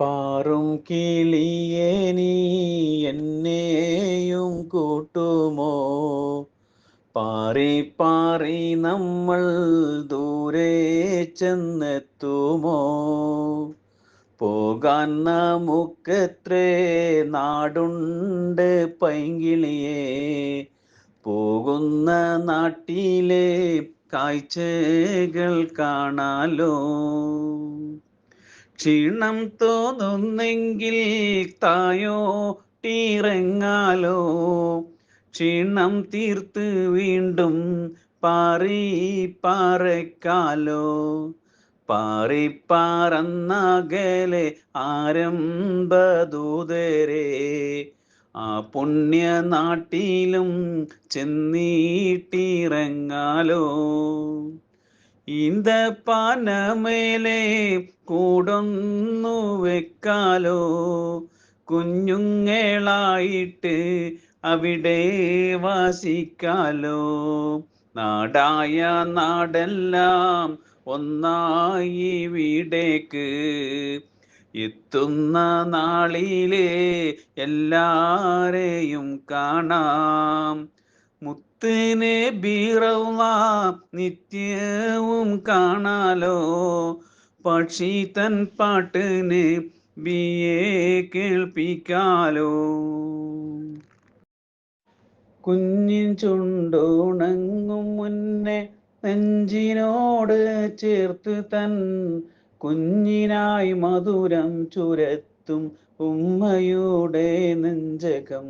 പാറും കിളിയേ നീ എന്നെയും കൂട്ടുമോ? പാറി പാറി നമ്മൾ ദൂരെ ചെന്നെത്തുമോ? പോകാൻ നമുക്കെത്രേ നാടുണ്ട് പൈങ്കിളിയേ? പോകുന്ന നാട്ടിലെ കാഴ്ചകൾ കാണാലോ? ക്ഷീണം തോന്നുന്നെങ്കിൽ തായോ ടീറങ്ങാലോ? ക്ഷീണം തീർത്ത് വീണ്ടും പാറി പാറക്കാലോ? പാറി പാറന്നാകലെ ആരംഭദൂതരെ ആ പുണ്യ നാട്ടിലും ചെന്നീട്ടിറങ്ങാലോ ഇന്ത പാനമേലെ കൂടൊന്നു വെക്കാലോ കുഞ്ഞുങ്ങളായിട്ട് അവിടെ വാസിക്കാലോ? നാടായ നാടെല്ലാം ഒന്നായി വീടേക്ക്. എത്തുന്ന നാളിലെ എല്ലാരെയും കാണാം. മുത്തിനെ ബീറവ നിത്യവും കാണാലോ. പക്ഷി തൻ പാട്ടിന് ബിയെ കേൾപ്പിക്കാലോ. കുഞ്ഞിൻ ചുണ്ടുണങ്ങും മുന്നേ നെഞ്ചിനോട് ചേർത്ത് തൻ കുഞ്ഞിനായി മധുരം ചുരത്തും ഉമ്മയുടെ നെഞ്ചകം.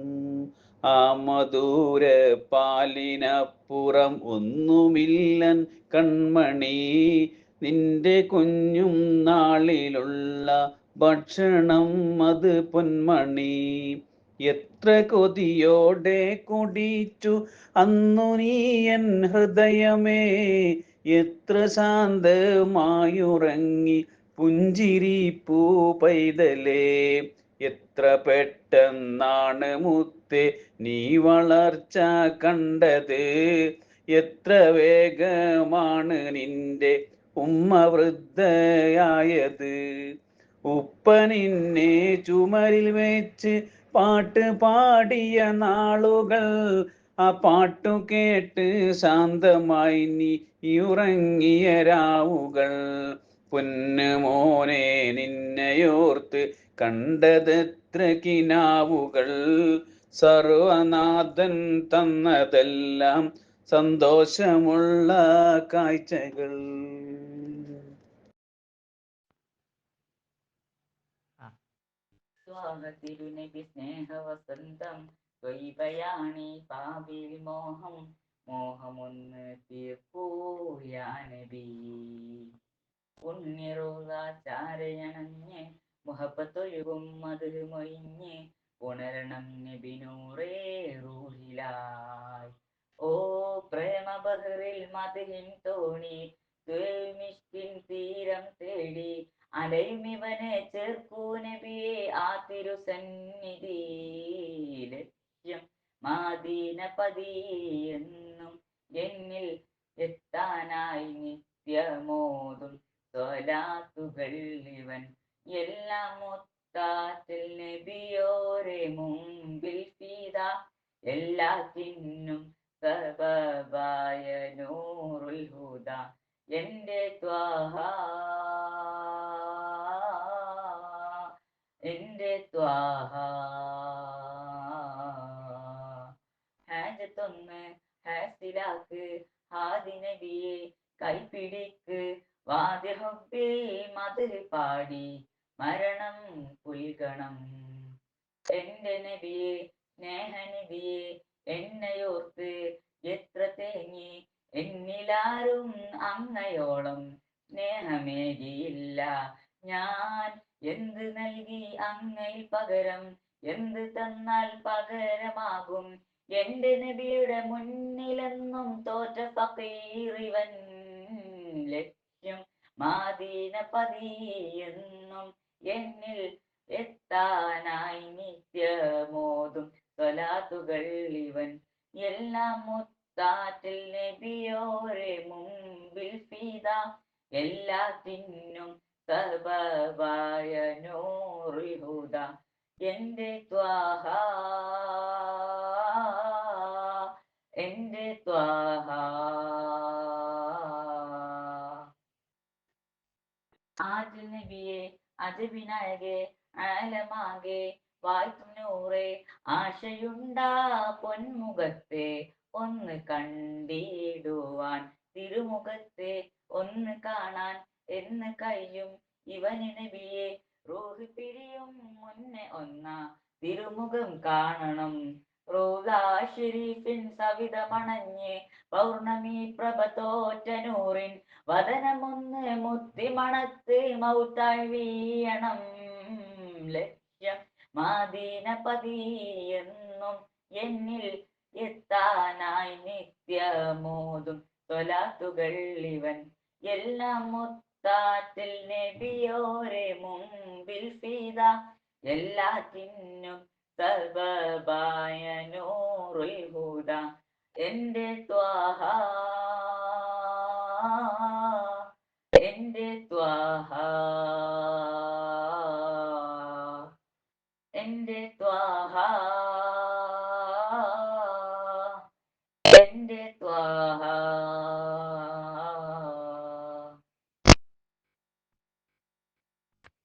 ആ മധുര പാലിനപ്പുറം ഒന്നുമില്ലൻ കൺമണി. നിന്റെ കുഞ്ഞും നാളിലുള്ള ഭക്ഷണം അത് പൊന്മണി. എത്ര കൊതിയോടെ കുടിച്ചു അന്നു നീ എൻ ഹൃദയമേ. എത്ര ശാന്തമായുറങ്ങി പുഞ്ചിരി പൂ പൈതലേ എത്ര പെട്ടെന്നാണ് മുത്തേ നീ വളർച്ച കണ്ടത്. എത്ര വേഗമാണ് നിന്റെ ഉമ്മ വൃദ്ധയായത്. ഉപ്പ നിന്നെ ചുമരിൽ വെച്ച് പാട്ട് പാടിയ നാളുകൾ ആ പാട്ടു കേട്ട് ശാന്തമായി നീ ഉറങ്ങിയ രാവുകൾ. പൊന്നുമോനെ നിന്നെയോർത്ത് കണ്ടതെത്ര കിനാവുകൾ. സർവനാഥൻ തന്നതെല്ലാം സന്തോഷമുള്ള കാഴ്ചകൾ. സ്വാഗതിരുനബി സ്നേഹവസന്തം. ദ്വൈപയാണി പാപിൽ മോഹം. മോഹമൊന്ന് തീർപ്പൂയാനബി ഉണ്ണിറുകാചാരയണഞ്ഞ് മുഹബത്തൊഴുകും അത് മൊയിഞ്ഞ് ഉണരണം നബിനൂറേ റൂഹിലായി. ഓ പ്രേമ ബഹറിൽ മതിഹിൻ തോണി ദ്വേമിഷ്കിൻ തീരം തേടി അലയുമിവനെ ചേർക്കൂ നബിയെ ആ തിരുസന്നിധി ലക്ഷ്യം മാദീനപതി എന്നും എന്നിൽ എത്താനായി നിത്യമോതും സ്വലാത്തുകൾ ഇവൻ എല്ലാം മൊത്താത്തിൽ നബിയോരെ മുമ്പിൽ സീത. എല്ലാത്തിനും സബബായ നൂറുൽ ഹുദ. എന്റെ ത്വാഹ. എന്റെ ത്വാഹ. ഹാജത്തൊന്ന് ഹാസിലാക്ക്. ഹാദിനബിയെ കൈപിടിക്ക് വാദ്യഹൊബിൽ മതിൽ പാടി മരണം പുൽകണം എന്റെ നബിയെ സ്നേഹനബിയെ എന്നയോർത്ത് എത്ര തേങ്ങി. എന്നിലാരും അങ്ങയോളം സ്നേഹമേകിയില്ല. ഞാൻ എന്ത് നൽകി അങ്ങയിൽ പകരം? എന്ത് തന്നാൽ പകരമാകും? എന്റെ നബിയുടെ മുന്നിലെന്നും തോറ്റ ഫക്കീറിവൻ മാദീനപതി എന്നും എന്നിൽ എത്താനായി നിത്യമോതും സ്വലാത്തുകൾ ഇവൻ. എല്ലാം മുത്താറ്റിൽ നബിയോരെ മുമ്പിൽ ഫീത എല്ലാത്തിനും സബബായ നൂർ നൂറുൽ ഹുദ എന്റെ ത്വാഹ അജബിനായകെ ആലമാകെ വായ്ത്തുനൂറെ ആശയുണ്ടാ പൊന്മുഖത്തെ ഒന്ന് കണ്ടിടുവാൻ തിരുമുഖത്തെ ഒന്ന് കാണാൻ എന്ന് കഴിയും ഇവന് നബിയെ റൂഹ് പിരിയും മുന്നേ ഒന്ന തിരുമുഖം കാണണം. റോദാ ഷെരീഫിൻ സവിതമണഞ്ഞ് പൗർണമി പ്രഭ തോറ്റനൂറിൻ വദനമൊന്ന് മുത്തി മണത്ത് മൗത്താഴ്വീയണം. ലക്ഷ്യം മാദീനപതി എന്നും എന്നിൽ എത്താനായി നിത്യമോതും തൊലാത്തുകൾ ഇവൻ. എല്ലാം മുത്താറ്റിൽ നബിയോരെ മുമ്പിൽ ഫീത എല്ലാത്തിനും സബബായ നൂറുൽ ഹുദ എന്റെ ത്വാഹ എന്റെ ത്വാഹ എന്റെ ത്വാഹ.